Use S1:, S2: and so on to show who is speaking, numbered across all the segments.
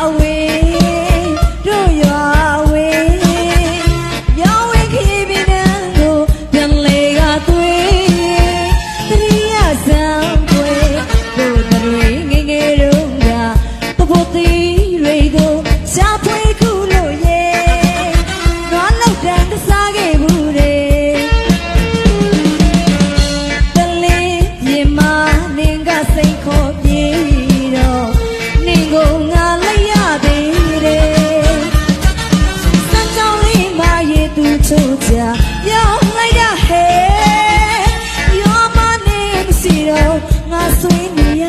S1: away. စီတော့ငါဆွေးနေရ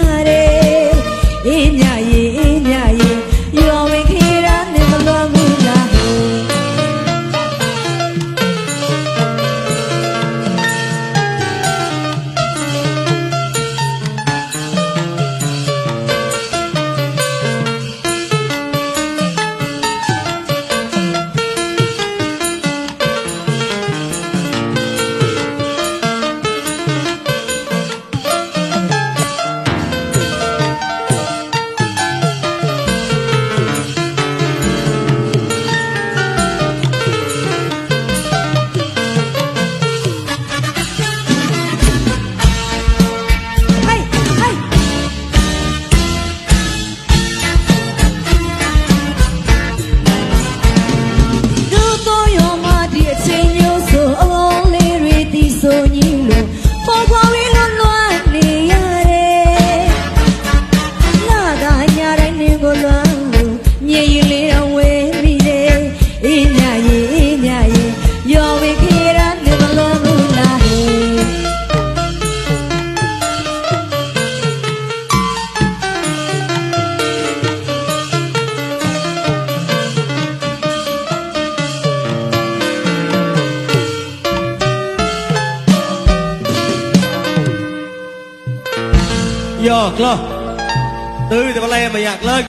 S2: Giờ lo Tư thì bà le mà nhạc lên